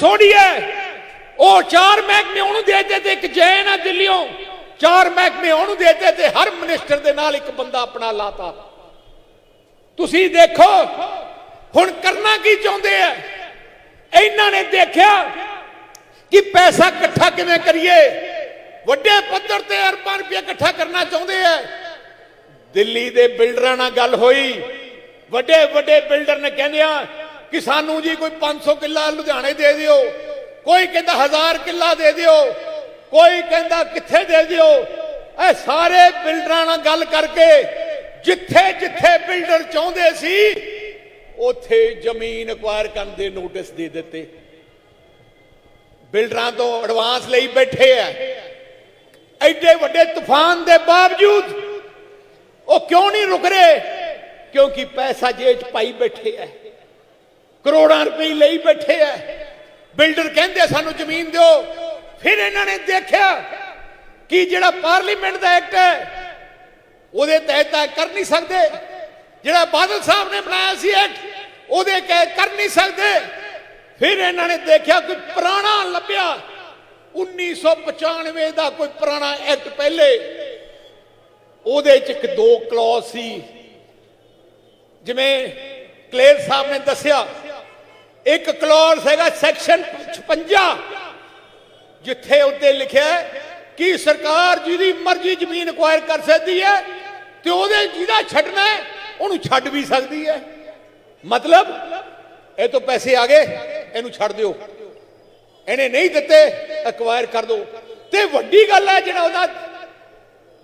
ਸੋਢੀ ਹੈ। ਉਹ ਚਾਰ ਮਹਿਕਮੇ ਉਹਨੂੰ ਦੇ ਦਿੱਤੇ ਇੱਕ ਜੈਨ ਹੈ ਦਿੱਲੀੋਂ ਚਾਰ ਮਹਿਕਮੇ ਉਹਨੂੰ ਦੇ ਦਿੱਤੇ ਹਰ ਮਿਨਿਸਟਰ ਦੇ ਨਾਲ ਇੱਕ ਬੰਦਾ ਆਪਣਾ ਲਾਤਾ। ਤੁਸੀਂ ਦੇਖੋ, ਹੁਣ ਕਰਨਾ ਕੀ ਚਾਹੁੰਦੇ ਆ? ਇਹਨਾਂ ਨੇ ਦੇਖਿਆ ਕਿ ਪੈਸਾ ਇਕੱਠਾ ਕਿਵੇਂ ਕਰੀਏ? ਵੱਡੇ ਪੱਧਰ ਤੇ ਅਰਬਾਂ ਰੁਪਏ ਇਕੱਠਾ ਕਰਨਾ ਚਾਹੁੰਦੇ ਆ। ਦਿੱਲੀ ਦੇ ਬਿਲਡਰਾਂ ਨਾਲ ਗੱਲ ਹੋਈ। ਵੱਡੇ ਵੱਡੇ ਬਿਲਡਰ ਨੇ ਕਹਿੰਦੇ ਆ ਕਿ ਸਾਨੂੰ ਜੀ ਕੋਈ 500 ਕਿੱਲਾ ਲੁਧਿਆਣੇ ਦੇ ਦਿਓ, ਕੋਈ ਕਹਿੰਦਾ 1000 ਕਿੱਲਾ ਦੇ ਦਿਓ, ਕੋਈ ਕਹਿੰਦਾ ਕਿੱਥੇ ਦੇ ਦਿਓ। ਇਹ ਸਾਰੇ ਬਿਲਡਰਾਂ ਨਾਲ ਗੱਲ ਕਰਕੇ ਜਿੱਥੇ ਜਿੱਥੇ ਬਿਲਡਰ ਚਾਹੁੰਦੇ ਸੀ, ਉੱਥੇ ਜ਼ਮੀਨ ਅਕਵਾਇਰ ਕਰਨ ਦੇ ਨੋਟਿਸ ਦੇ ਦਿੱਤੇ। ਬਿਲਡਰਾਂ ਤੋਂ ਐਡਵਾਂਸ ਲਈ ਬੈਠੇ ਆ। ਐਡੇ ਵੱਡੇ ਤੂਫਾਨ ਦੇ ਬਾਵਜੂਦ ਉਹ ਕਿਉਂ ਨਹੀਂ ਰੁਕ ਰਹੇ? ਕਿਉਂਕਿ ਪੈਸਾ ਜੇਬ 'ਚ ਪਾਈ ਬੈਠੇ ਐ ਕਰੋੜਾਂ ਰੁਪਏ ਲਈ ਬੈਠੇ ਐ। ਬਿਲਡਰ ਕਹਿੰਦੇ ਸਾਨੂੰ ਜ਼ਮੀਨ ਦਿਓ। ਫਿਰ ਇਹਨਾਂ ਨੇ ਦੇਖਿਆ ਕਿ ਜਿਹੜਾ ਪਾਰਲੀਮੈਂਟ ਦਾ ਐਕਟ ਹੈ ਉਹਦੇ ਤਹਿਤ ਤਾਂ ਕਰ ਨਹੀਂ ਸਕਦੇ। ਜਿਹੜਾ ਬਾਦਲ ਸਾਹਿਬ ਨੇ ਬਣਾਇਆ ਸੀ ਐਕਟ, ਉਹਦੇ ਕਹਿ ਕਰ ਨਹੀਂ ਸਕਦੇ। ਫਿਰ ਇਹਨਾਂ ਨੇ ਦੇਖਿਆ ਕੋਈ ਪੁਰਾਣਾ ਲੱਭਿਆ। 1995 ਦਾ ਕੋਈ ਪੁਰਾਣਾ ਐਕਟ ਪਹਿਲੇ। ਉਹਦੇ ਚ ਇੱਕ ਦੋ ਕਲੌਜ਼ ਸੀ। ਜਿਵੇਂ ਕਲੇਰ ਸਾਹਿਬ ਨੇ ਦੱਸਿਆ ਇੱਕ ਕਲੌਜ਼ ਹੈਗਾ ਸੈਕਸ਼ਨ 56 ਜਿੱਥੇ ਉੱਤੇ ਲਿਖਿਆ ਕਿ ਸਰਕਾਰ ਜਿਹਦੀ ਮਰਜ਼ੀ ਜ਼ਮੀਨ ਅਕਵਾਇਰ ਕਰ ਸਕਦੀ ਹੈ ਤੇ ਉਹਦੇ ਜਿਹਦਾ ਛੱਡਣਾ ਉਹਨੂੰ ਛੱਡ ਵੀ ਸਕਦੀ ਹੈ। ਮਤਲਬ, ਇਹ ਤੋਂ ਪੈਸੇ ਆ ਗਏ, ਇਹਨੂੰ ਛੱਡ ਦਿਓ। ਇਹਨੇ ਨਹੀਂ ਦਿੱਤੇ ਅਕਵਾਇਰ ਕਰ ਦਿਓ ਤੇ ਵੱਡੀ ਗੱਲ ਹੈ ਜਿਹੜਾ ਉਹਦਾ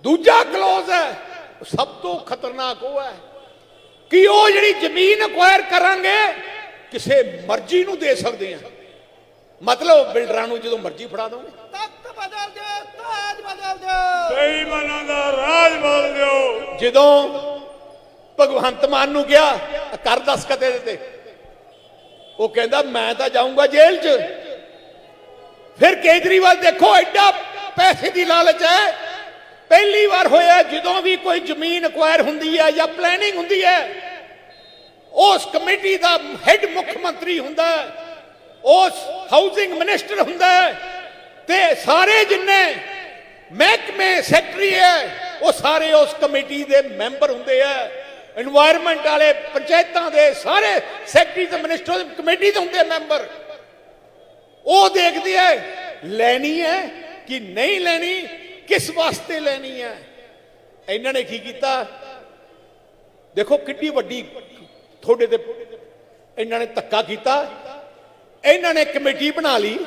ਦੂਜਾ ਕਲੋਜ਼ ਹੈ ਸਭ ਤੋਂ ਖਤਰਨਾਕ ਉਹ ਹੈ ਕਿ ਉਹ ਜਿਹੜੀ ਜ਼ਮੀਨ ਅਕਵਾਇਰ ਕਰਾਂਗੇ ਕਿਸੇ ਮਰਜ਼ੀ ਨੂੰ ਦੇ ਸਕਦੇ ਆ। ਮਤਲਬ ਬਿਲਡਰਾਂ ਨੂੰ ਜਦੋਂ ਮਰਜ਼ੀ ਫੜਾ ਦੋਗੇ। ਤਖਤ ਬਦਲ ਦਿਓ ਤਾਜ ਬਦਲ ਦਿਓ। ਬੇਈਮਾਨਾਂ ਦਾ ਰਾਜ ਬੋਲ ਦਿਓ। ਜਦੋਂ ਭਗਵੰਤ ਮਾਨ ਨੂੰ ਗਿਆ ਕਰ ਦਸ ਕਤੇ ਤੇ ਉਹ ਕਹਿੰਦਾ ਮੈਂ ਤਾਂ ਜਾਊਂਗਾ ਜੇਲ੍ਹ 'ਚ। ਫਿਰ ਕੇਜਰੀਵਾਲ ਦੇਖੋ ਐਡਾ ਪੈਸੇ ਦੀ ਲਾਲਚ ਹੈ। ਪਹਿਲੀ ਵਾਰ ਹੋਇਆ ਜਦੋਂ ਵੀ ਕੋਈ ਜ਼ਮੀਨ ਅਕਵਾਇਰ ਹੁੰਦੀ ਹੈ ਜਾਂ ਪਲੈਨਿੰਗ ਹੁੰਦੀ ਹੈ ਉਸ ਕਮੇਟੀ ਦਾ ਹੈੱਡ ਮੁੱਖ ਮੰਤਰੀ ਹੁੰਦਾ ਉਸ ਹਾਊਸਿੰਗ ਮਿਨਿਸਟਰ ਹੁੰਦਾ ਤੇ ਸਾਰੇ ਜਿੰਨੇ ਮਹਿਕਮੇ ਸੈਕਟਰੀ ਹੈ, ਉਹ ਸਾਰੇ ਉਸ ਕਮੇਟੀ ਦੇ ਮੈਂਬਰ ਹੁੰਦੇ ਆ। এনवायरमेंट ਵਾਲੇ ਪੰਚਾਇਤਾਂ ਦੇ ਸਾਰੇ ਸੈਕਟਰੀ ਤੇ ਮਿਨਿਸਟਰ ਕਮੇਟੀ ਦੇ ਹੁੰਦੇ ਮੈਂਬਰ ਉਹ ਦੇਖਦੀ ਹੈ ਲੈਣੀ ਹੈ ਕਿ ਨਹੀਂ ਲੈਣੀ, ਕਿਸ ਵਾਸਤੇ ਲੈਣੀ ਹੈ? ਇਹਨਾਂ ਨੇ ਕੀ ਕੀਤਾ? ਦੇਖੋ ਕਿੱਡੀ ਵੱਡੀ ਤੁਹਾਡੇ ਤੇ ਇਹਨਾਂ ਨੇ ਧੱਕਾ ਕੀਤਾ। ਇਹਨਾਂ ਨੇ ਕਮੇਟੀ ਬਣਾ ਲਈ,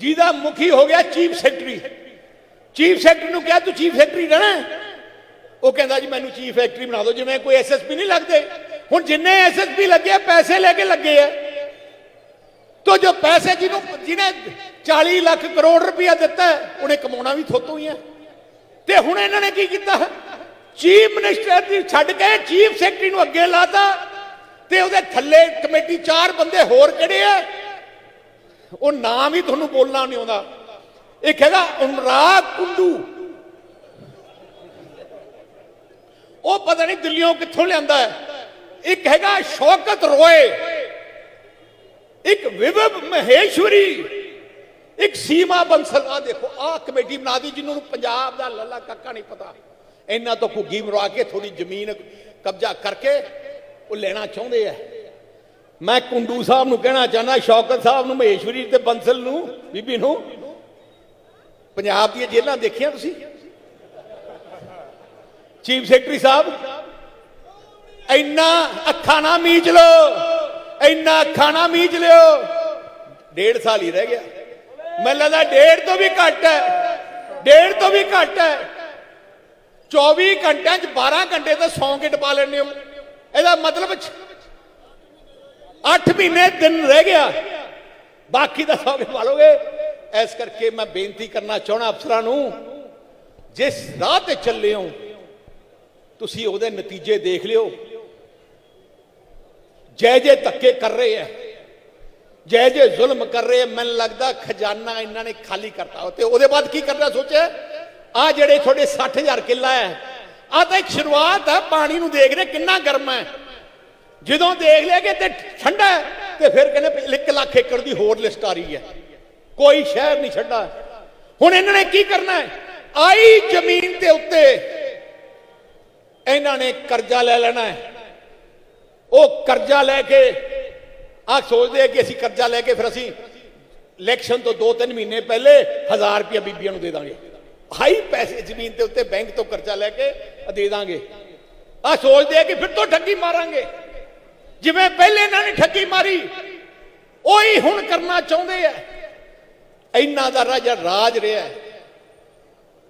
ਜਿਹਦਾ ਮੁਖੀ ਹੋ ਗਿਆ ਚੀਫ ਸੈਕਟਰੀ। ਚੀਫ ਸੈਕਟਰੀ ਨੂੰ ਕਿਹਾ, ਤੂੰ ਚੀਫ ਸੈਕਟਰੀ ਰਹਿਣਾ ਉਹ ਕਹਿੰਦਾ, ਜੀ, ਮੈਨੂੰ ਚੀਫ ਸੈਕਟਰੀ ਬਣਾ ਦਿਓ, ਜਿਵੇਂ ਕੋਈ ਐਸਐਸਪੀ ਨਹੀਂ ਲੱਗਦੇ। ਹੁਣ ਜਿੰਨੇ ਐਸਐਸਪੀ ਲੱਗੇ ਪੈਸੇ ਲੈ ਕੇ ਲੱਗੇ ਆ। ਤੋ ਜੋ ਪੈਸੇ ਜਿਹਨੂੰ, ਜਿਹਨੇ 40 ਲੱਖ ਕਰੋੜ ਰੁਪਇਆ ਦਿੱਤਾ, ਉਹਨੇ ਕਮਾਉਣਾ ਵੀ ਥੋਤੋਂ ਹੀ ਹੈ ਤੇ ਹੁਣ ਇਹਨਾਂ ਨੇ ਕੀ ਕੀਤਾ? ਚੀਫ ਮਿਨਿਸਟਰ ਦੀ ਛੱਡ ਕੇ ਚੀਫ ਸੈਕਟਰੀ ਨੂੰ ਅੱਗੇ ਲਾਤਾ ਤੇ ਉਹਦੇ ਥੱਲੇ ਕਮੇਟੀ ਚਾਰ ਬੰਦੇ ਹੋਰ ਕਿਹੜੇ ਆ? ਉਹ ਨਾਮ ਹੀ ਤੁਹਾਨੂੰ ਬੋਲਣਾ ਨਹੀਂ ਆਉਂਦਾ। ਇੱਕ ਹੈਗਾ ਅਨੁਰਾਗ ਕੁੰਡੂ। ਉਹ ਪਤਾ ਨਹੀਂ ਦਿੱਲੀੋਂ ਕਿੱਥੋਂ ਲਿਆਂਦਾ ਹੈ। ਇੱਕ ਹੈਗਾ ਸ਼ੌਕਤ ਰੋਏ, ਇੱਕ ਵਿਵਬ ਮਹੇਸ਼ਵਰੀ, ਇੱਕ ਸੀਮਾ ਬੰਸਲ। ਆ ਦੇਖੋ ਆ ਕਮੇਟੀ ਬਣਾ ਦੀ ਜਿਹਨੂੰ ਪੰਜਾਬ ਦਾ ਲੱਲਾ ਕੱਕਾ ਨਹੀਂ ਪਤਾ। ਇਹਨਾਂ ਤੋਂ ਘੁੱਗੀ ਮਰਵਾ ਕੇ ਥੋੜੀ ਜ਼ਮੀਨ ਕਬਜ਼ਾ ਕਰਕੇ ਉਹ ਲੈਣਾ ਚਾਹੁੰਦੇ ਆ। ਮੈਂ ਕੁੰਡੂ ਸਾਹਿਬ ਨੂੰ ਕਹਿਣਾ ਚਾਹੁੰਦਾ, ਸ਼ੌਕਤ ਸਾਹਿਬ ਨੂੰ, ਮਹੇਸ਼ਵਰੀ ਤੇ ਬੰਸਲ ਨੂੰ, ਬੀਬੀ ਨੂੰ। ਪੰਜਾਬ ਦੀਆਂ ਜੇਲ੍ਹਾਂ ਦੇਖੀਆਂ ਤੁਸੀਂ? ਚੀਫ ਸੈਕਟਰੀ ਸਾਹਿਬ, ਇੰਨਾ ਅੱਖਾਂ ਨਾ ਮੀਚ ਲੋ ਇੰਨਾ ਅੱਖਾਂ ਨਾ ਮੀਚ ਲਿਓ। ਡੇਢ ਸਾਲ ਹੀ ਰਹਿ ਗਿਆ। ਮੈਨੂੰ ਲੱਗਦਾ ਡੇਢ ਤੋਂ ਵੀ ਘੱਟ ਹੈ, ਡੇਢ ਤੋਂ ਵੀ ਘੱਟ ਹੈ। 24 ਘੰਟਿਆਂ ਚ 12 ਘੰਟੇ ਤਾਂ ਸੌਂ ਕੇ ਟਪਾ ਲੈਣੇ ਹੋ। ਇਹਦਾ ਮਤਲਬ 8 ਮਹੀਨੇ ਦਿਨ ਰਹਿ ਗਿਆ। ਬਾਕੀ ਦਾ ਸੌਂ ਕੇ ਪਾ ਲੋਗੇ ਇਸ ਕਰਕੇ ਮੈਂ ਬੇਨਤੀ ਕਰਨਾ ਚਾਹਣਾ ਅਫਸਰਾਂ ਨੂੰ, ਜਿਸ ਰਾਹ ਤੇ ਚੱਲੇ ਹੋ, ਤੁਸੀਂ ਉਹਦੇ ਨਤੀਜੇ ਦੇਖ ਲਿਓ। ਜੈ ਜੈ ਧੱਕੇ ਕਰ ਰਹੇ ਆ। ਜੈ ਜੈ ਜ਼ੁਲਮ ਕਰ ਰਹੇ ਆ। ਮੈਨੂੰ ਲੱਗਦਾ ਖਜ਼ਾਨਾ ਇਹਨਾਂ ਨੇ ਖਾਲੀ ਕਰਤਾ। ਤੇ ਉਹਦੇ ਬਾਅਦ ਕੀ ਕਰਨਾ ਸੋਚਿਆ? ਆ ਜਿਹੜੇ ਤੁਹਾਡੇ 60000 ਕਿੱਲਾ ਹੈ, ਆ ਤਾਂ ਇੱਕ ਸ਼ੁਰੂਆਤ ਹੈ, ਪਾਣੀ ਨੂੰ ਦੇਖ ਰਹੇ ਕਿੰਨਾ ਗਰਮ ਹੈ। ਜਦੋਂ ਦੇਖ ਲਿਆ ਕਿ ਤੇ ਠੰਡਾ ਤੇ ਫਿਰ ਕਹਿੰਦੇ 1 ਲੱਖ ਏਕੜ ਦੀ ਹੋਰ ਲਿਸਟ ਆ ਰਹੀ ਹੈ। ਕੋਈ ਸ਼ਹਿਰ ਨਹੀਂ ਛੱਡਾ ਹੁਣ ਇਹਨਾਂ ਨੇ ਕੀ ਕਰਨਾ ਹੈ? ਆਈ ਜ਼ਮੀਨ ਦੇ ਉੱਤੇ ਇਹਨਾਂ ਨੇ ਕਰਜ਼ਾ ਲੈ ਲੈਣਾ ਹੈ। ਉਹ ਕਰਜ਼ਾ ਲੈ ਕੇ ਆ ਸੋਚਦੇ ਆ ਕਿ ਅਸੀਂ ਕਰਜ਼ਾ ਲੈ ਕੇ ਫਿਰ ਅਸੀਂ ਇਲੈਕਸ਼ਨ ਤੋਂ 2-3 ਮਹੀਨੇ ਪਹਿਲੇ 1000 ਰੁਪਏ ਬੀਬੀਆਂ ਨੂੰ ਦੇ ਦਾਂਗੇ। ਹਾਈ ਪੈਸੇ ਜ਼ਮੀਨ ਦੇ ਉੱਤੇ ਬੈਂਕ ਤੋਂ ਕਰਜ਼ਾ ਲੈ ਕੇ ਦੇ ਦਾਂਗੇ। ਆ ਸੋਚਦੇ ਆ ਕਿ ਫਿਰ ਤੋਂ ਠੱਗੀ ਮਾਰਾਂਗੇ। ਜਿਵੇਂ ਪਹਿਲੇ ਇਹਨਾਂ ਨੇ ਠੱਗੀ ਮਾਰੀ, ਉਹੀ ਹੁਣ ਕਰਨਾ ਚਾਹੁੰਦੇ ਆ। ਇੰਨਾ ਦਾ ਰਾਜਾ ਰਾਜ ਰਿਹਾ ਹੈ।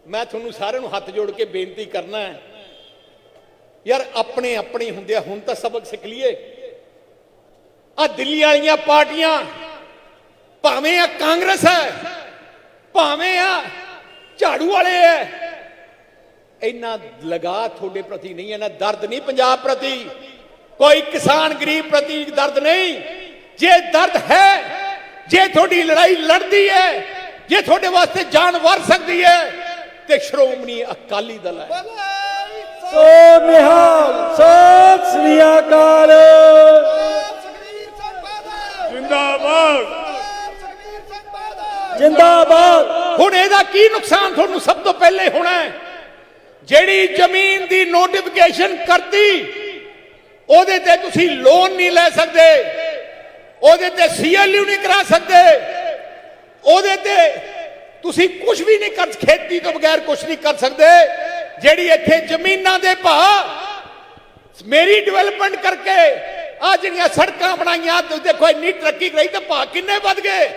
ਮੈਂ ਤੁਹਾਨੂੰ ਸਾਰਿਆਂ ਨੂੰ ਹੱਥ ਜੋੜ ਕੇ ਬੇਨਤੀ ਕਰਨਾ ਹੈ। ਯਾਰ ਆਪਣੇ ਆਪਣੇ ਹੁੰਦੇ ਆ, ਹੁਣ ਤਾਂ ਸਬਕ ਸਿੱਖ ਲਈਏ। ਆ ਦਿੱਲੀ ਵਾਲੀਆਂ ਪਾਰਟੀਆਂ, ਭਾਵੇਂ ਆ ਕਾਂਗਰਸ ਹੈ, ਭਾਵੇਂ ਆ ਝਾੜੂ ਵਾਲੇ ਹੈ ਇੰਨਾ ਲਗਾ ਤੁਹਾਡੇ ਪ੍ਰਤੀ ਨਹੀਂ ਹੈ ਨਾ ਦਰਦ ਨਹੀਂ ਪੰਜਾਬ ਪ੍ਰਤੀ। ਕੋਈ ਕਿਸਾਨ ਗਰੀਬ ਪ੍ਰਤੀ ਦਰਦ ਨਹੀਂ। ਜੇ ਦਰਦ ਹੈ ਜੇ ਤੁਹਾਡੀ ਲੜਾਈ ਲੜਦੀ ਹੈ ਜੇ ਤੁਹਾਡੇ ਵਾਸਤੇ ਜਾਨ ਵਾਰ ਸਕਦੀ ਹੈ ਤੇ ਸ਼੍ਰੋਮਣੀ ਅਕਾਲੀ ਦਲ ਹੈ। ਬੋਲੇ ਸੋ ਨਿਹਾਲ ਸਤਿ ਸ੍ਰੀ ਅਕਾਲ। ਸੁਖਬੀਰ ਸਿੰਘ ਬਾਦਲ ਜਿੰਦਾਬਾਦ। ਸੁਖਬੀਰ ਸਿੰਘ ਬਾਦਲ ਜਿੰਦਾਬਾਦ। ਹੁਣ ਇਹਦਾ ਕੀ ਨੁਕਸਾਨ ਤੁਹਾਨੂੰ ਸਭ ਤੋਂ ਪਹਿਲੇ ਹੋਣਾ ਹੈ? ਜਿਹੜੀ ਜ਼ਮੀਨ ਦੀ ਨੋਟੀਫਿਕੇਸ਼ਨ ਕਰਤੀ, ਉਹਦੇ ਤੇ ਤੁਸੀਂ ਲੋਨ ਨਹੀਂ ਲੈ ਸਕਦੇ, ਉਹਦੇ ਤੇ ਸੀਐਲਯੂ ਨਹੀਂ ਕਰਾ ਸਕਦੇ, ਉਹਦੇ ਤੇ ਤੁਸੀਂ ਕੁਝ ਵੀ ਨਹੀਂ ਕਰ ਖੇਤੀ ਤੋਂ ਬਗੈਰ ਕੁਝ ਨਹੀਂ ਕਰ ਸਕਦੇ, ਜਿਹੜੀ ਇੱਥੇ ਜ਼ਮੀਨਾਂ ਦੇ ਭਾਅ, ਮੇਰੀ ਡਿਵੈਲਪਮੈਂਟ ਕਰਕੇ ਆ ਜਿਹੜੀਆਂ ਸੜਕਾਂ ਬਣਾਈਆਂ, ਤੇ ਦੇਖੋ ਇੰਨੀ ਤਰੱਕੀ ਕਰਾਈ ਤੇ ਭਾਅ ਕਿੰਨੇ ਵੱਧ ਗਏ।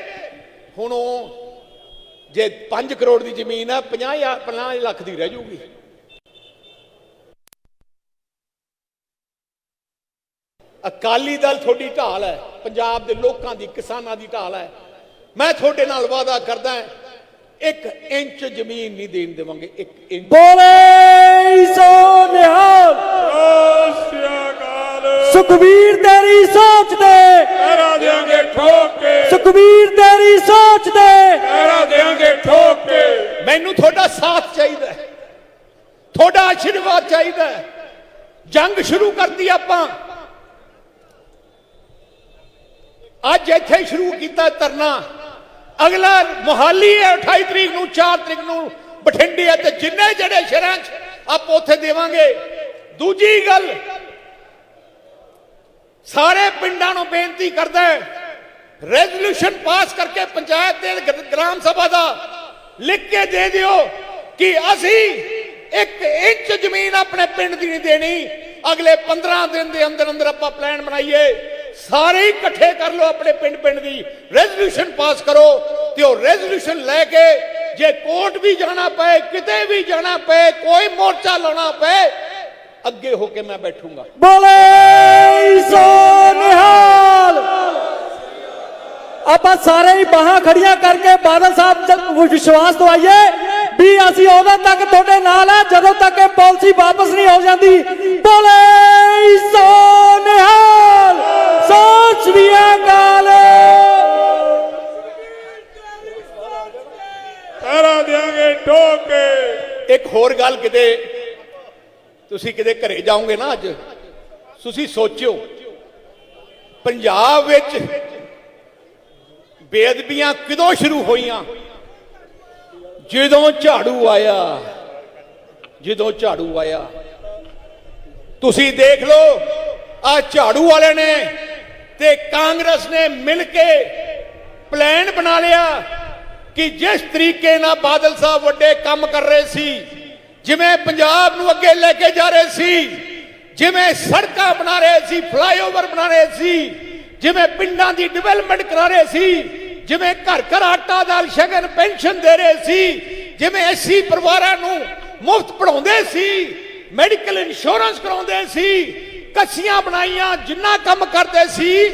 ਹੁਣ ਉਹ ਜੇ 5 ਕਰੋੜ ਦੀ ਜ਼ਮੀਨ ਹੈ 50 ਜਾਂ 50 ਲੱਖ ਦੀ ਰਹਿ ਜਾਊਗੀ ਅਕਾਲੀ ਦਲ ਤੁਹਾਡੀ ਢਾਲ ਹੈ ਪੰਜਾਬ ਦੇ ਲੋਕਾਂ ਦੀ ਕਿਸਾਨਾਂ ਦੀ ਢਾਲ ਹੈ। ਮੈਂ ਤੁਹਾਡੇ ਨਾਲ ਵਾਅਦਾ ਕਰਦਾ ਹਾਂ ਇੱਕ ਇੰਚ ਜ਼ਮੀਨ ਨਹੀਂ ਦੇਣ ਦੇਵਾਂਗੇ ਇੱਕ ਇੰਚ। ਬੋਲੇ ਸੋ ਨਿਹਾਲ। ਸੁਖਬੀਰ ਤੇਰੀ ਸੋਚ ਦੇ ਪਹਿਰਾ ਦੇਾਂਗੇ ਠੋਕ ਕੇ। ਸੁਖਬੀਰ ਤੇਰੀ ਸੋਚ ਦੇ ਪਹਿਰਾ ਦੇਾਂਗੇ ਠੋਕ ਕੇ। ਮੈਨੂੰ ਤੁਹਾਡਾ ਸਾਥ ਚਾਹੀਦਾ ਹੈ। ਤੁਹਾਡਾ ਆਸ਼ੀਰਵਾਦ ਚਾਹੀਦਾ ਹੈ। ਜੰਗ ਸ਼ੁਰੂ ਕਰਤੀ ਆਪਾਂ। ਅੱਜ ਇੱਥੇ ਸ਼ੁਰੂ ਕੀਤਾ ਧਰਨਾ। ਅਗਲਾ ਮੁਹਾਲੀ ਹੈ 28 ਤਰੀਕ ਨੂੰ 4 ਤਰੀਕ ਨੂੰ ਬਠਿੰਡੇ ਤੇ ਜਿੰਨੇ ਜਿਹੜੇ ਸ਼ਹਿਰਾਂ 'ਚ ਆਪਾਂ ਉੱਥੇ ਦੇਵਾਂਗੇ। ਦੂਜੀ ਗੱਲ ਸਾਰੇ ਪਿੰਡਾਂ ਨੂੰ ਬੇਨਤੀ ਕਰਦਾ ਹੈ ਰੈਜ਼ੋਲੂਸ਼ਨ ਪਾਸ ਕਰਕੇ ਪੰਚਾਇਤ ਦੇ ਗ੍ਰਾਮ ਸਭਾ ਦਾ ਲਿਖ ਕੇ ਦੇ ਦਿਓ ਕਿ ਅਸੀਂ ਇੱਕ ਇੰਚ ਜ਼ਮੀਨ ਆਪਣੇ ਪਿੰਡ ਦੀ ਨਹੀਂ ਦੇਣੀ। ਅਗਲੇ 15 ਦਿਨ ਦੇ ਅੰਦਰ ਅੰਦਰ ਆਪਾਂ ਪਲਾਨ ਬਣਾਈਏ। ਸਾਰੇ ਇਕੱਠੇ ਕਰ ਲਓ ਆਪਣੇ ਪਿੰਡ ਪਿੰਡ ਦੀ। ਰੈਜ਼ੋਲੂਸ਼ਨ ਪਾਸ ਕਰੋ ਤੇ ਉਹ ਰੈਜ਼ੋਲੂਸ਼ਨ ਲੈ ਕੇ ਜੇ ਕੋਰਟ ਵੀ ਜਾਣਾ ਪਏ, ਕਿਤੇ ਵੀ ਜਾਣਾ ਪਏ, ਕੋਈ ਮੋਰਚਾ ਲਾਉਣਾ ਪਏ ਅੱਗੇ ਹੋ ਕੇ ਮੈਂ ਬੈਠੂੰਗਾ। ਬੋਲੇ ਸੋ ਨਿਹਾਲ। ਆਪਾਂ ਸਾਰੇ ਹੀ ਬਾਹਾਂ ਖੜੀਆਂ ਕਰਕੇ ਬਾਦਲ ਸਾਹਿਬ ਤੱਕ ਵਿਸ਼ਵਾਸ ਦਵਾਈਏ ਵੀ ਅਸੀਂ ਉਦੋਂ ਤੱਕ ਤੁਹਾਡੇ ਨਾਲ ਆ ਜਦੋਂ ਤੱਕ ਇਹ ਪਾਲਿਸੀ ਵਾਪਸ ਨਹੀਂ ਹੋ ਜਾਂਦੀ। ਬੋਲੇ ਸੋ ਨਿਹਾਲ। ਸਤਿ ਸ੍ਰੀ ਅਕਾਲ। ਪਹਿਰਾ ਦੇਾਂਗੇ ਠੋਕ ਕੇ। ਇੱਕ ਹੋਰ ਗੱਲ ਕਿਤੇ ਤੁਸੀਂ ਕਿਤੇ ਘਰੇ ਜਾਓਗੇ ਨਾ ਅੱਜ, ਤੁਸੀਂ ਸੋਚਿਓ, ਪੰਜਾਬ ਵਿੱਚ ਬੇਅਦਬੀਆਂ ਕਿਦੋਂ ਸ਼ੁਰੂ ਹੋਈਆਂ? ਜਦੋਂ ਝਾੜੂ ਆਇਆ, ਜਦੋਂ ਝਾੜੂ ਆਇਆ। ਤੁਸੀਂ ਦੇਖ ਲਓ, ਆ ਝਾੜੂ ਵਾਲੇ ਨੇ ਤੇ ਕਾਂਗਰਸ ਨੇ ਮਿਲ ਕੇ ਪਲਾਨ ਬਣਾ ਲਿਆ ਕਿ ਜਿਸ ਤਰੀਕੇ ਨਾਲ ਬਾਦਲ ਸਾਹਿਬ ਵੱਡੇ ਕੰਮ ਕਰ ਰਹੇ ਸੀ ਜਿਵੇਂ ਪੰਜਾਬ ਨੂੰ ਅੱਗੇ ਲੈ ਕੇ ਜਾ ਰਹੇ ਸੀ, ਜਿਵੇਂ ਸੜਕਾਂ ਬਣਾ ਰਹੇ ਸੀ, ਫਲਾਈਓਵਰ ਬਣਾ ਰਹੇ ਸੀ, ਜਿਵੇਂ ਪਿੰਡਾਂ ਦੀ ਡਿਵੈਲਪਮੈਂਟ ਕਰਾ ਰਹੇ ਸੀ, ਜਿਵੇਂ ਘਰ ਘਰ ਆਟਾ ਦਾਲ, ਸ਼ਗਨ, ਪੈਨਸ਼ਨ ਦੇ ਰਹੇ ਸੀ, ਜਿਵੇਂ ਐਸੀ ਪਰਿਵਾਰਾਂ ਨੂੰ ਮੁਫਤ ਪੜਾਉਂਦੇ ਸੀ ਮੈਡੀਕਲ ਇੰਸ਼ੋਰੈਂਸ ਕਰਾਉਂਦੇ ਸੀ, ਕੱਸੀਆਂ ਬਣਾਈਆਂ, ਜਿੰਨਾ ਕੰਮ ਕਰਦੇ ਸੀ।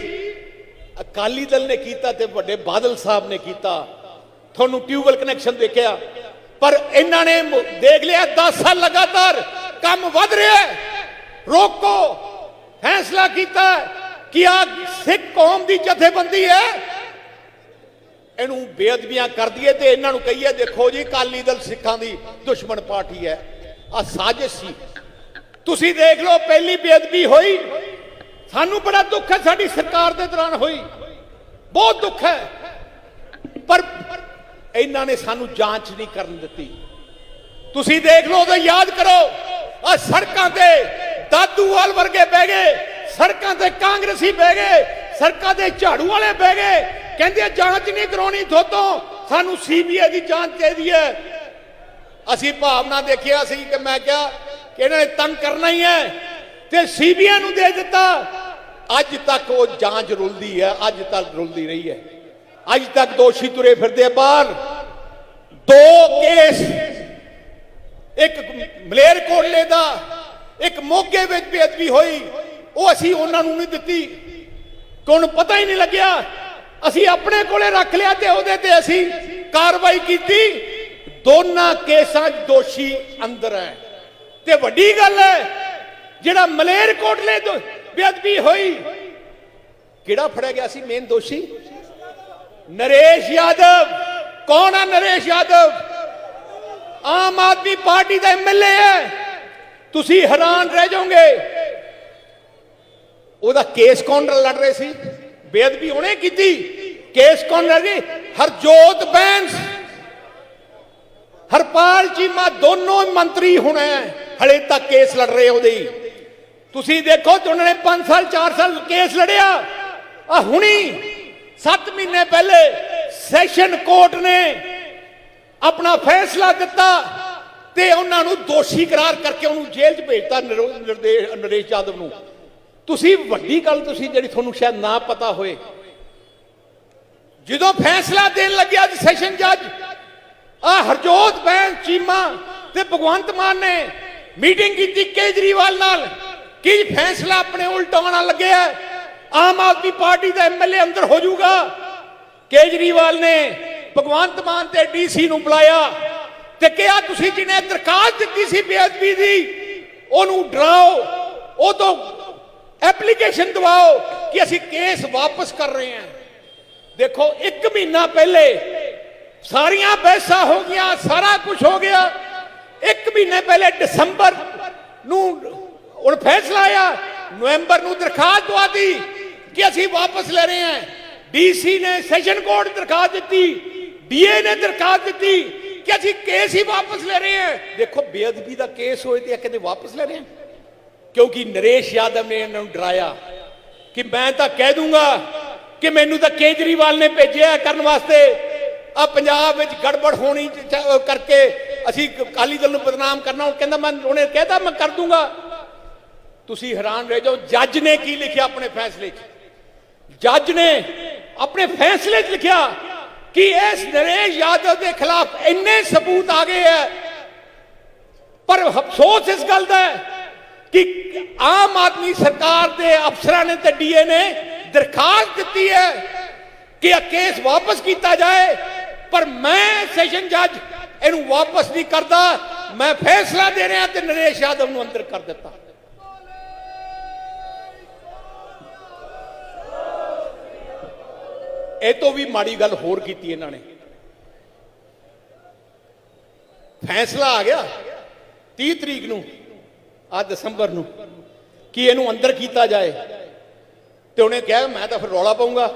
ਅਕਾਲੀ ਦਲ ਨੇ ਕੀਤਾ ਤੇ ਵੱਡੇ ਬਾਦਲ ਸਾਹਿਬ ਨੇ ਕੀਤਾ। ਤੁਹਾਨੂੰ ਟਿਊਬਲ ਕਨੈਕਸ਼ਨ ਦੇਖਿਆ? ਪਰ ਇਹਨਾਂ ਨੇ ਦੇਖ ਲਿਆ 10 ਸਾਲ ਲਗਾਤਾਰ ਕੰਮ ਵੱਧ ਰਿਹਾ ਹੈ। ਰੋਕੋ, ਫੈਸਲਾ ਕੀਤਾ ਕਿ ਆ ਸਿੱਖ ਕੌਮ ਦੀ ਜਥੇਬੰਦੀ ਹੈ। ਇਹਨੂੰ ਬੇਅਦਬੀਆਂ ਕਰ ਦਈਏ ਤੇ ਇਹਨਾਂ ਨੂੰ ਕਹੀਏ, ਦੇਖੋ ਜੀ, ਅਕਾਲੀ ਦਲ ਸਿੱਖਾਂ ਦੀ ਦੁਸ਼ਮਣ ਪਾਰਟੀ ਹੈ। ਆ ਸਾਜ਼ਿਸ਼ ਸੀ। ਤੁਸੀਂ ਦੇਖ ਲਓ, ਪਹਿਲੀ ਬੇਅਦਬੀ ਹੋਈ। ਸਾਨੂੰ ਬੜਾ ਦੁੱਖ ਹੈ, ਸਾਡੀ ਸਰਕਾਰ ਦੇ ਦੌਰਾਨ ਹੋਈ। ਬਹੁਤ ਦੁੱਖ ਹੈ। ਪਰ ਇਹਨਾਂ ਨੇ ਸਾਨੂੰ ਜਾਂਚ ਨਹੀਂ ਕਰਨ ਦਿੱਤੀ। ਤੁਸੀਂ ਦੇਖ ਲਓ ਤਾਂ ਯਾਦ ਕਰੋ, ਆ ਸੜਕਾਂ ਤੇ ਦਾਦੂਵਾਲ ਵਰਗੇ ਬਹਿ ਗਏ, ਸੜਕਾਂ ਤੇ ਕਾਂਗਰਸੀ ਬਹਿ ਗਏ, ਸੜਕਾਂ ਤੇ ਝਾੜੂ ਵਾਲੇ ਬਹਿ ਗਏ, ਕਹਿੰਦੇ ਜਾਂਚ ਨਹੀਂ ਕਰਾਉਣੀ ਥੋਤੋਂ ਸਾਨੂੰ ਸੀਬੀਆਈ ਦੀ ਜਾਂਚ ਚਾਹੀਦੀ ਹੈ। ਅਸੀਂ ਭਾਵਨਾ ਦੇਖਿਆ ਸੀ ਕਿ ਮੈਂ ਕਿਹਾ ਕਿ ਇਹਨਾਂ ਨੇ ਤੰਗ ਕਰਨਾ ਹੀ ਹੈ ਤੇ ਸੀਬੀਆਈ ਨੂੰ ਦੇ ਦਿੱਤਾ। ਅੱਜ ਤੱਕ ਉਹ ਜਾਂਚ ਰੁਲਦੀ ਹੈ, ਅੱਜ ਤੱਕ ਰੁਲਦੀ ਰਹੀ ਹੈ। ਅੱਜ ਤੱਕ ਦੋਸ਼ੀ ਤੁਰੇ ਫਿਰਦੇ ਆ ਬਾਹਰ। ਦੋ ਕੇਸ। ਇੱਕ ਮਲੇਰ ਕੋਟਲੇ ਦਾ, ਇੱਕ ਮੋਗੇ ਵਿੱਚ ਬੇਅਦਬੀ ਹੋਈ। ਉਹ ਅਸੀਂ ਉਹਨਾਂ ਨੂੰ ਨਹੀਂ ਦਿੱਤੀ। ਕਿ ਪਤਾ ਹੀ ਨਹੀਂ ਲੱਗਿਆ। ਅਸੀਂ ਆਪਣੇ ਕੋਲੇ ਰੱਖ ਲਿਆ ਤੇ ਉਹਦੇ ਤੇ ਅਸੀਂ ਕਾਰਵਾਈ ਕੀਤੀ। ਦੋਨਾਂ ਕੇਸਾਂ 'ਚ ਦੋਸ਼ੀ ਅੰਦਰ ਹੈ। ਤੇ ਵੱਡੀ ਗੱਲ ਹੈ, ਜਿਹੜਾ ਮਲੇਰ ਕੋਟਲੇ ਬੇਅਦਬੀ ਹੋਈ, ਕਿਹੜਾ ਫੜਿਆ ਗਿਆ ਸੀ ਮੇਨ ਦੋਸ਼ੀ? ਨਰੇਸ਼ ਯਾਦਵ ਕੌਣ ਹੈ ਨਰੇਸ਼ ਯਾਦਵ ਆਮ ਆਦਮੀ ਪਾਰਟੀ ਦਾ ਐਮਐਲਏ ਹੈ ਤੁਸੀਂ ਹੈਰਾਨ ਰਹਿ ਜਾਓਗੇ ਉਹਦਾ ਕੇਸ ਕੌਣ ਲੜ ਰਹੇ ਸੀ ਬੇਅਦਬੀ ਉਹਨੇ ਕੀਤੀ ਕੇਸ ਕੌਣ ਲੜ ਰਹੀ ਹਰਜੋਤ ਬੈਂਸ ਹਰਪਾਲ ਚੀਮਾ ਦੋਨੋਂ ਮੰਤਰੀ ਹੁਣ ਹੈ ਹਲੇ ਤੱਕ ਕੇਸ ਲੜ ਰਹੇ ਉਹਦੇ ਤੁਸੀਂ ਦੇਖੋ ਉਹਨਾਂ ਨੇ 5 ਸਾਲ 4 ਸਾਲ ਕੇਸ ਲੜਿਆ ਆ ਹੁਣੀ 7 ਮਹੀਨੇ ਪਹਿਲੇ ਸੈਸ਼ਨ ਕੋਰਟ ਨੇ ਆਪਣਾ ਫੈਸਲਾ ਦਿੱਤਾ ਤੇ ਉਹਨਾਂ ਨੂੰ ਦੋਸ਼ੀ ਕਰਾਰ ਕਰਕੇ ਉਹਨੂੰ ਜੇਲ੍ਹ 'ਚ ਭੇਜਤਾ ਨਿਰਦੇਸ਼, ਨਰੇਸ਼ ਯਾਦਵ ਨੂੰ। ਤੁਸੀਂ ਵੱਡੀ ਗੱਲ ਤੁਸੀਂ ਜਿਹੜੀ ਤੁਹਾਨੂੰ ਸ਼ਾਇਦ ਨਾ ਪਤਾ ਹੋਏ। ਜਦੋਂ ਫੈਸਲਾ ਦੇਣ ਲੱਗਿਆ ਸੈਸ਼ਨ ਜੱਜ, ਆ ਹਰਜੋਤ ਬੈਂਸ, ਚੀਮਾ ਤੇ ਭਗਵੰਤ ਮਾਨ ਨੇ ਮੀਟਿੰਗ ਕੀਤੀ ਕੇਜਰੀਵਾਲ ਨਾਲ। ਕਿ ਫੈਸਲਾ ਆਪਣੇ ਉਲਟਾਉਣਾ ਲੱਗਿਆ ਆਮ ਆਦਮੀ ਪਾਰਟੀ ਦਾ ਐਮਐਲਏ ਅੰਦਰ ਹੋ ਜਾਊਗਾ। ਕੇਜਰੀਵਾਲ ਨੇ ਭਗਵੰਤ ਮਾਨ ਤੇ ਡੀਸੀ ਨੂੰ ਬੁਲਾਇਆ ਤੇ ਕਿਹਾ, ਤੁਸੀਂ ਜਿਹਨੇ ਦਰਖਾਸਤ ਦਿੱਤੀ ਸੀ ਬੇਅਦਬੀ ਦੀ, ਉਹਨੂੰ ਡਰਾਓ ਉਹ ਤੋਂ ਐਪਲੀਕੇਸ਼ਨ ਦਵਾਓ ਕਿ ਅਸੀਂ ਕੇਸ ਵਾਪਸ ਕਰ ਰਹੇ ਹਾਂ। ਦੇਖੋ 1 ਮਹੀਨਾ ਪਹਿਲੇ ਸਾਰੀਆਂ ਬਹਿਸਾਂ ਹੋ ਗਈਆਂ, ਸਾਰਾ ਕੁਝ ਹੋ ਗਿਆ। 1 ਮਹੀਨੇ ਪਹਿਲੇ ਦਸੰਬਰ ਨੂੰ ਹੁਣ ਫੈਸਲਾ ਆਇਆ, ਨਵੰਬਰ ਨੂੰ ਦਰਖਾਸਤ ਦਵਾਤੀ ਕਿ ਅਸੀਂ ਵਾਪਸ ਲੈ ਰਹੇ ਹਾਂ। ਡੀਸੀ ਨੇ ਸੈਸ਼ਨ ਕੋਰਟ ਦਰਖਾਸਤ ਦਿੱਤੀ ਡੀਏ ਨੇ ਦਰਖਾਸਤ ਦਿੱਤੀ ਕਿ ਅਸੀਂ ਕੇਸ ਹੀ ਵਾਪਸ ਲੈ ਰਹੇ ਹਾਂ। ਦੇਖੋ, ਬੇਅਦਬੀ ਦਾ ਕੇਸ ਹੋਏ ਤੇ ਕਹਿੰਦੇ ਵਾਪਸ ਲੈ ਰਹੇ ਹਾਂ। ਕਿਉਂਕਿ ਨਰੇਸ਼ ਯਾਦਵ ਨੇ ਇਹਨਾਂ ਨੂੰ ਡਰਾਇਆ ਕਿ ਮੈਂ ਤਾਂ ਕਹਿ ਦੂੰਗਾ ਕਿ ਮੈਨੂੰ ਤਾਂ ਕੇਜਰੀਵਾਲ ਨੇ ਭੇਜਿਆ ਕਰਨ ਵਾਸਤੇ। ਆ ਪੰਜਾਬ ਵਿੱਚ ਗੜਬੜ ਹੋਣੀ ਕਰਕੇ ਅਸੀਂ ਅਕਾਲੀ ਦਲ ਨੂੰ ਬਦਨਾਮ ਕਰਨਾ, ਉਹ ਕਹਿੰਦਾ ਮੈਂ ਉਹਨੇ ਕਹਿਤਾ, ਮੈਂ ਕਰ ਦੂੰਗਾ। ਤੁਸੀਂ ਹੈਰਾਨ ਰਹਿ ਜਾਓ, ਜੱਜ ਨੇ ਕੀ ਲਿਖਿਆ ਆਪਣੇ ਫੈਸਲੇ 'ਚ? ਜੱਜ ਨੇ ਆਪਣੇ ਫੈਸਲੇ 'ਚ ਲਿਖਿਆ ਕਿ ਇਸ ਨਰੇਸ਼ ਯਾਦਵ ਦੇ ਖਿਲਾਫ ਇੰਨੇ ਸਬੂਤ ਆ ਗਏ ਹੈ ਪਰ ਅਫਸੋਸ ਇਸ ਗੱਲ ਦਾ ਹੈ ਕਿ ਆਮ ਆਦਮੀ ਸਰਕਾਰ ਦੇ ਅਫਸਰਾਂ ਨੇ ਤੇ ਡੀਏ ਨੇ ਦਰਖਾਸਤ ਦਿੱਤੀ ਹੈ ਕਿ ਇਹ ਕੇਸ ਵਾਪਸ ਕੀਤਾ ਜਾਏ ਪਰ ਮੈਂ ਸੈਸ਼ਨ ਜੱਜ ਇਹਨੂੰ ਵਾਪਸ ਨਹੀਂ ਕਰਦਾ ਮੈਂ ਫੈਸਲਾ ਦੇ ਰਿਹਾ ਤੇ ਨਰੇਸ਼ ਯਾਦਵ ਨੂੰ ਅੰਦਰ ਕਰ ਦਿੱਤਾ ਇਹ ਤੋਂ ਵੀ ਮਾੜੀ ਗੱਲ ਹੋਰ ਕੀਤੀ ਇਹਨਾਂ ਨੇ। ਫੈਸਲਾ ਆ ਗਿਆ 30 ਤਰੀਕ ਨੂੰ ਆ ਦਸੰਬਰ ਨੂੰ, ਕਿ ਇਹਨੂੰ ਅੰਦਰ ਕੀਤਾ ਜਾਏ। ਤੇ ਉਹਨੇ ਕਿਹਾ, ਮੈਂ ਤਾਂ ਫਿਰ ਰੌਲਾ ਪਾਉਂਗਾ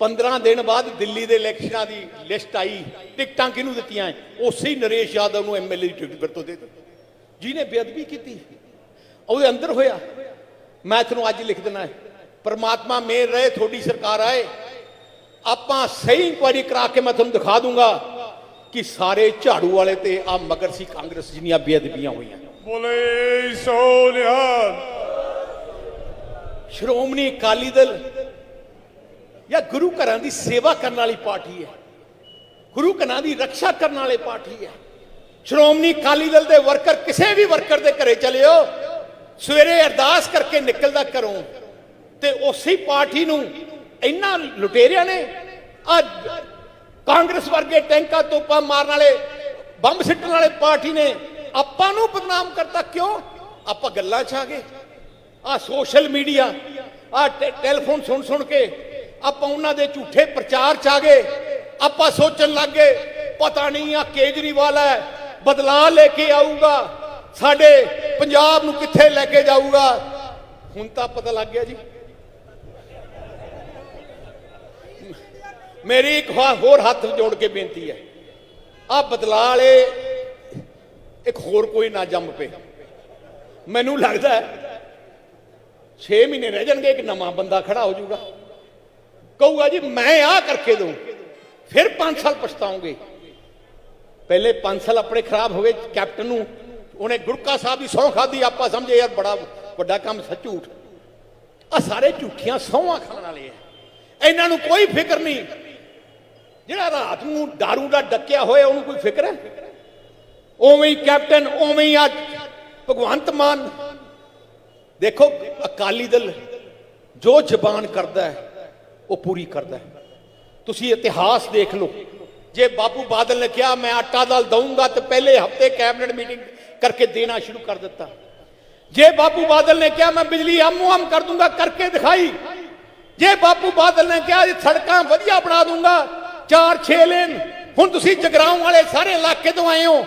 15 ਦਿਨ ਬਾਅਦ ਦਿੱਲੀ ਦੇ ਇਲੈਕਸ਼ਨਾਂ ਦੀ ਲਿਸਟ ਆਈ, ਟਿਕਟਾਂ ਕਿਹਨੂੰ ਦਿੱਤੀਆਂ ਉਸੇ ਹੀ ਨਰੇਸ਼ ਯਾਦਵ ਨੂੰ ਐਮਐਲਏ ਦੀ ਟਿਕਟ ਫਿਰ ਤੋਂ ਦੇ ਦਿੱਤੀ। ਜਿਹਨੇ ਬੇਅਦਬੀ ਕੀਤੀ, ਉਹਦੇ ਅੰਦਰ ਹੋਇਆ। ਮੈਂ ਤੁਹਾਨੂੰ ਅੱਜ ਲਿਖ ਦੇਣਾ ਹੈ ਪਰਮਾਤਮਾ ਮੇਰ ਰਹੇ, ਤੁਹਾਡੀ ਸਰਕਾਰ ਆਏ। ਆਪਾਂ ਸਹੀ ਇਨਕੁਆਇਰੀ ਕਰਾ ਕੇ ਮੈਂ ਤੁਹਾਨੂੰ ਦਿਖਾ ਦੂੰਗਾ ਕਿ ਸਾਰੇ ਝਾੜੂ ਵਾਲੇ ਤੇ ਆ ਮਗਰ ਸੀ ਕਾਂਗਰਸ ਜਿੰਨੀਆਂ ਬੇਅਦਬੀਆਂ ਹੋਈਆਂ। ਬੋਲੇ ਸੋਨਿਹਾਲ ਸ਼੍ਰੋਮਣੀ ਅਕਾਲੀ ਦਲ ਜਾਂ ਗੁਰੂ ਘਰਾਂ ਦੀ ਸੇਵਾ ਕਰਨ ਵਾਲੀ ਪਾਰਟੀ ਹੈ। ਗੁਰੂ ਘਰਾਂ ਦੀ ਰੱਖਿਆ ਕਰਨ ਵਾਲੀ ਪਾਰਟੀ ਹੈ। ਸ਼੍ਰੋਮਣੀ ਅਕਾਲੀ ਦਲ ਦੇ ਵਰਕਰ ਕਿਸੇ ਵੀ ਵਰਕਰ ਦੇ ਘਰੇ ਚਲਿਓ ਸਵੇਰੇ ਅਰਦਾਸ ਕਰਕੇ ਨਿਕਲਦਾ ਘਰੋਂ ਤੇ ਉਸੇ ਪਾਰਟੀ ਨੂੰ ਇੰਨਾ ਲੁਟੇਰਿਆਂ ਨੇ। ਅੱਜ ਕਾਂਗਰਸ ਵਰਗੇ ਟੈਂਕਾਂ ਤੋਪਾਂ ਮਾਰਨ ਵਾਲੇ, ਬੰਬ ਸਿੱਟਣ ਵਾਲੇ ਪਾਰਟੀ ਨੇ ਆਪਾਂ ਨੂੰ ਬਦਨਾਮ ਕਰਤਾ। ਕਿਉਂ? ਆਪਾਂ ਗੱਲਾਂ 'ਚ ਆ ਗਏ। ਆ ਸੋਸ਼ਲ ਮੀਡੀਆ, ਆ ਟੈਲੀਫੋਨ ਸੁਣ ਸੁਣ ਕੇ ਆਪਾਂ ਉਹਨਾਂ ਦੇ ਝੂਠੇ ਪ੍ਰਚਾਰ ਚ ਆ ਗਏ। ਆਪਾਂ ਸੋਚਣ ਲੱਗ ਗਏ, ਪਤਾ ਨਹੀਂ ਆ ਕੇਜਰੀਵਾਲ ਹੈ ਬਦਲਾਅ ਲੈ ਕੇ ਆਊਗਾ। ਸਾਡੇ ਪੰਜਾਬ ਨੂੰ ਕਿੱਥੇ ਲੈ ਕੇ ਜਾਊਗਾ? ਹੁਣ ਤਾਂ ਪਤਾ ਲੱਗ ਗਿਆ ਜੀ। ਮੇਰੀ ਇੱਕ ਹੋਰ ਹੱਥ ਜੋੜ ਕੇ ਬੇਨਤੀ ਹੈ। ਆ ਬਦਲਾਅ ਵਾਲੇ ਇੱਕ ਹੋਰ ਕੋਈ ਨਾ ਜੰਮ ਪਏ। ਮੈਨੂੰ ਲੱਗਦਾ ਹੈ 6 ਮਹੀਨੇ ਰਹਿ ਜਾਣਗੇ, ਇੱਕ ਨਵਾਂ ਬੰਦਾ ਖੜਾ ਹੋ ਜਾਊਗਾ। ਕਹੂਗਾ ਜੀ, ਮੈਂ ਆਹ ਕਰਕੇ ਦਊਂ, ਫਿਰ 5 ਸਾਲ ਪਛਤਾਉਂਗੇ। ਪਹਿਲੇ 5 ਸਾਲ ਆਪਣੇ ਖਰਾਬ ਹੋ ਗਏ ਕੈਪਟਨ ਨੂੰ। ਉਹਨੇ ਗੁਰਕਾ ਸਾਹਿਬ ਦੀ ਸਹੁੰ ਖਾਦੀ ਆਪਾਂ ਸਮਝੇ ਯਾਰ ਬੜਾ ਵੱਡਾ ਕੰਮ ਸੱਚ ਝੂਠ। ਆ ਸਾਰੇ ਝੂਠੀਆਂ ਸਹੁੰਆਂ ਖਾਣ ਵਾਲੇ ਆ। ਇਹਨਾਂ ਨੂੰ ਕੋਈ ਫਿਕਰ ਨਹੀਂ। ਜਿਹੜਾ ਰਾਤ ਨੂੰ दारू ਦਾ ਡੱਕਿਆ ਹੋਇਆ, ਉਹਨੂੰ ਕੋਈ ਫਿਕਰ ਹੈ? ਉਵੇਂ ਹੀ ਕੈਪਟਨ, ਉਵੇਂ ਹੀ ਅੱਜ ਭਗਵੰਤ ਮਾਨ। ਦੇਖੋ, ਅਕਾਲੀ ਦਲ ਜੋ ਜ਼ਬਾਨ ਕਰਦਾ ਹੈ, ਉਹ ਪੂਰੀ ਕਰਦਾ ਹੈ। ਤੁਸੀਂ ਇਤਿਹਾਸ ਦੇਖ ਲਓ। ਜੇ ਬਾਪੂ ਬਾਦਲ ਨੇ ਕਿਹਾ, ਮੈਂ ਆਟਾ ਦਾਲ ਦਊਂਗਾ ਤੇ ਪਹਿਲੇ ਹਫ਼ਤੇ ਕੈਬਨਿਟ ਮੀਟਿੰਗ ਕਰਕੇ ਦੇਣਾ ਸ਼ੁਰੂ ਕਰ ਦਿੱਤਾ। ਜੇ ਬਾਪੂ ਬਾਦਲ ਨੇ ਕਿਹਾ, ਮੈਂ ਬਿਜਲੀ ਆਮੋ ਆਮ ਕਰ ਦੂੰਗਾ, ਕਰਕੇ ਦਿਖਾਈ। ਜੇ ਬਾਪੂ ਬਾਦਲ ਨੇ ਕਿਹਾ, ਇਹ ਸੜਕਾਂ ਵਧੀਆ ਬਣਾ ਦੂੰਗਾ ਚਾਰ 6 ਲੇਨ ਹੁਣ ਤੁਸੀਂ ਜਗਰਾਉਂ ਵਾਲੇ ਸਾਰੇ ਇਲਾਕੇ ਤੋਂ ਆਏ ਹੋ।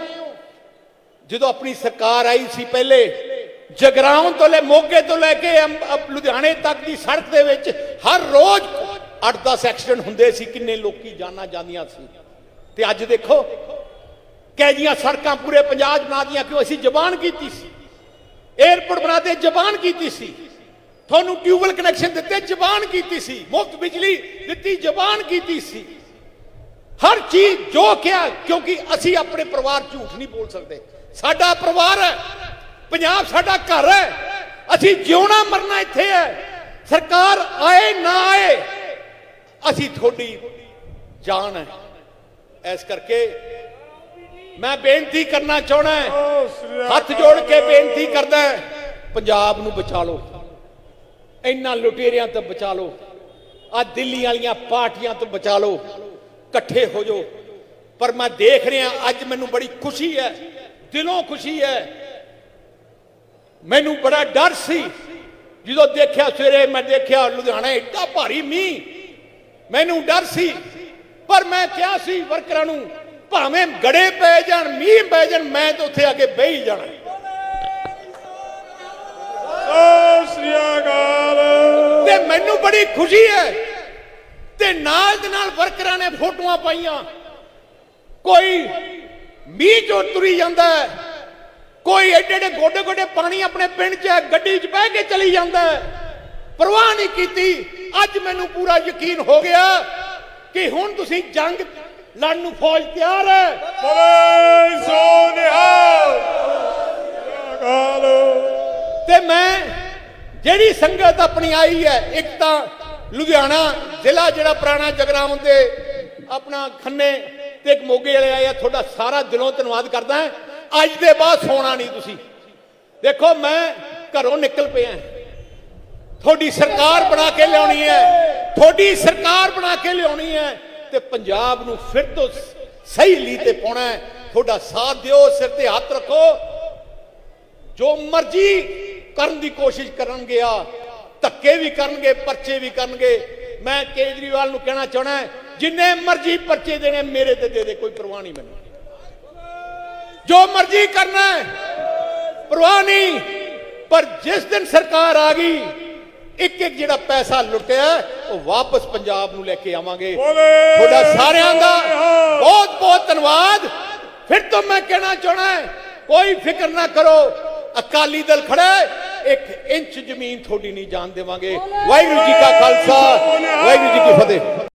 ਜਦੋਂ ਆਪਣੀ ਸਰਕਾਰ ਆਈ ਸੀ ਪਹਿਲੇ, ਜਗਰਾਉਂ ਤੋਂ ਲੈ ਮੋਗੇ ਤੋਂ ਲੈ ਕੇ ਲੁਧਿਆਣੇ ਤੱਕ ਦੀ ਸੜਕ ਦੇ ਵਿੱਚ ਹਰ ਰੋਜ਼ 8-10 ਐਕਸੀਡੈਂਟ ਹੁੰਦੇ ਸੀ, ਕਿੰਨੇ ਲੋਕੀ ਜਾਨਾਂ ਜਾਂਦੀਆਂ ਸੀ। ਤੇ ਅੱਜ ਦੇਖੋ ਕੈਜੀਆਂ ਸੜਕਾਂ ਪੂਰੇ ਪੰਜਾਬ ਬਣਾ ਦੀਆਂ, ਕਿਉਂ ਅਸੀਂ ਜ਼ਬਾਨ ਕੀਤੀ ਸੀ? 에ਅਰਪੋਰਟ ਬਣਾਤੇ ਜ਼ਬਾਨ ਕੀਤੀ ਸੀ। ਤੁਹਾਨੂੰ ਟਿਊਬਲ ਕਨੈਕਸ਼ਨ ਦਿੱਤੇ, ਜ਼ਬਾਨ ਕੀਤੀ ਸੀ। ਮੁਫਤ ਬਿਜਲੀ ਦਿੱਤੀ, ਜ਼ਬਾਨ ਕੀਤੀ ਸੀ। ਹਰ ਚੀਜ਼ ਜੋ ਕਿਹਾ, ਕਿਉਂਕਿ ਅਸੀਂ ਆਪਣੇ ਪਰਿਵਾਰ ਝੂਠ ਨਹੀਂ ਬੋਲ ਸਕਦੇ। ਸਾਡਾ ਪਰਿਵਾਰ ਹੈ, ਪੰਜਾਬ ਸਾਡਾ ਘਰ ਹੈ, ਅਸੀਂ ਜਿਉਣਾ ਮਰਨਾ ਇੱਥੇ ਹੈ, ਸਰਕਾਰ ਆਏ ਨਾ ਆਏ, ਅਸੀਂ ਤੁਹਾਡੀ ਜਾਨ ਹੈ। ਇਸ ਕਰਕੇ ਮੈਂ ਬੇਨਤੀ ਕਰਨਾ ਚਾਹਣਾ ਹੱਥ ਜੋੜ ਕੇ ਬੇਨਤੀ ਕਰਦਾ ਪੰਜਾਬ ਨੂੰ ਬਚਾ ਲਓ। ਇਹਨਾਂ ਲੁਟੇਰਿਆਂ ਤੋਂ ਬਚਾ ਲਓ ਆ ਦਿੱਲੀ ਵਾਲੀਆਂ ਪਾਰਟੀਆਂ ਤੋਂ ਬਚਾ ਲਓ। ਇਕੱਠੇ ਹੋ ਜਾਓ। ਪਰ ਮੈਂ ਦੇਖ ਰਿਹਾ ਅੱਜ ਮੈਨੂੰ ਬੜੀ ਖੁਸ਼ੀ ਹੈ ਦਿਲੋਂ ਖੁਸ਼ੀ ਹੈ। ਮੈਨੂੰ ਬੜਾ ਡਰ ਸੀ। ਜਦੋਂ ਦੇਖਿਆ ਸਵੇਰੇ ਮੈਂ ਦੇਖਿਆ ਲੁਧਿਆਣਾ ਏਡਾ ਭਾਰੀ ਮੀਂਹ ਮੈਨੂੰ ਡਰ ਸੀ। ਪਰ ਮੈਂ ਕਿਹਾ ਸੀ ਵਰਕਰਾਂ ਨੂੰ ਭਾਵੇਂ ਗੜੇ ਪੈ ਜਾਣ ਮੀਂਹ ਪੈ ਜਾਣ ਮੈਂ ਤਾਂ ਉੱਥੇ ਆ ਕੇ ਬਹਿ ਹੀ ਜਾਣਾ। ਸਤਿ ਸ੍ਰੀ ਅਕਾਲ। ਤੇ ਮੈਨੂੰ ਬੜੀ ਖੁਸ਼ੀ ਹੈ ਤੇ ਨਾਲ ਦੇ ਨਾਲ ਵਰਕਰਾਂ ਨੇ ਫੋਟੋਆਂ ਪਾਈਆਂ। ਕੋਈ ਮੀਂਹ ਚੋਂ ਤੁਰੀ ਜਾਂਦਾ ਹੈ। ਕੋਈ ਏਡੇ ਏਡੇ ਗੋਡੇ ਗੋਡੇ ਪਾਣੀ ਆਪਣੇ ਪਿੰਡ 'ਚ ਗੱਡੀ 'ਚ ਬਹਿ ਕੇ ਚਲੀ ਜਾਂਦਾ ਪਰਵਾਹ ਨਹੀਂ ਕੀਤੀ। ਅੱਜ ਮੈਨੂੰ ਪੂਰਾ ਯਕੀਨ ਹੋ ਗਿਆ ਕਿ ਹੁਣ ਤੁਸੀਂ ਜੰਗ ਲੜਨ ਨੂੰ ਫੌਜ ਤਿਆਰ ਹੈ। ਬੋਲੇ ਸੋ ਨਿਹਾਲ ਅਕਾਲ ਤੇ ਮੈਂ ਜਿਹੜੀ ਸੰਗਤ ਆਪਣੀ ਆਈ ਹੈ ਇੱਕ ਤਾਂ ਲੁਧਿਆਣਾ ਜ਼ਿਲ੍ਹਾ ਜਿਹੜਾ ਪੁਰਾਣਾ ਜਗਰਾਉਂ ਦੇ ਆਪਣਾ ਖੰਨੇ ਤੇ ਇੱਕ ਮੋਗੇ ਵਾਲੇ ਆਏ ਆ, ਤੁਹਾਡਾ ਸਾਰਾ ਦਿਲੋਂ ਧੰਨਵਾਦ ਕਰਦਾ ਅੱਜ ਦੇ ਬਾਅਦ ਸੋਣਾ ਨਹੀਂ ਤੁਸੀਂ। ਦੇਖੋ, ਮੈਂ ਘਰੋਂ ਨਿਕਲ ਪਿਆ ਤੁਹਾਡੀ ਸਰਕਾਰ ਬਣਾ ਕੇ ਲਿਆਉਣੀ ਹੈ। ਤੁਹਾਡੀ ਸਰਕਾਰ ਬਣਾ ਕੇ ਲਿਆਉਣੀ ਹੈ ਤੇ ਪੰਜਾਬ ਨੂੰ ਫਿਰ ਤੋਂ ਸਹੀ ਲੀ ਤੇ ਪਾਉਣਾ ਹੈ। ਤੁਹਾਡਾ ਸਾਥ ਦਿਓ, ਸਿਰ ਤੇ ਹੱਥ ਰੱਖੋ। ਜੋ ਮਰਜ਼ੀ ਕਰਨ ਦੀ ਕੋਸ਼ਿਸ਼ ਕਰਨਗੇ ਆ ਧੱਕੇ ਵੀ ਕਰਨਗੇ ਪਰਚੇ ਵੀ ਕਰਨਗੇ। ਮੈਂ ਕੇਜਰੀਵਾਲ ਨੂੰ ਕਹਿਣਾ ਚਾਹਣਾ ਜਿੰਨੇ ਮਰਜ਼ੀ ਪਰਚੇ ਦੇਣੇ ਮੇਰੇ ਤੇ ਦੇ ਦੇ ਕੋਈ ਪਰਵਾਹ ਨਹੀਂ ਮੈਨੂੰ। ਜੋ ਮਰਜ਼ੀ ਕਰਨਾ ਹੈ ਪਰਵਾਹ ਨਹੀਂ। ਪਰ ਜਿਸ ਦਿਨ ਸਰਕਾਰ ਆ ਗਈ ਇੱਕ ਇੱਕ ਜਿਹੜਾ ਪੈਸਾ ਲੁੱਟਿਆ ਉਹ ਵਾਪਸ ਪੰਜਾਬ ਨੂੰ ਲੈ ਕੇ ਆਵਾਂਗੇ। ਤੁਹਾਡਾ ਸਾਰਿਆਂ ਦਾ ਬਹੁਤ ਬਹੁਤ ਧੰਨਵਾਦ। ਫਿਰ ਤੋਂ ਮੈਂ ਕਹਿਣਾ ਚਾਹਣਾ ਕੋਈ ਫਿਕਰ ਨਾ ਕਰੋ ਅਕਾਲੀ ਦਲ ਖੜਾ ਇੱਕ ਇੰਚ ਜ਼ਮੀਨ ਤੁਹਾਡੀ ਨਹੀਂ ਜਾਣ ਦੇਵਾਂਗੇ। ਵਾਹਿਗੁਰੂ ਜੀ ਕਾ ਖਾਲਸਾ ਵਾਹਿਗੁਰੂ ਜੀ ਕੀ ਫਤਿਹ।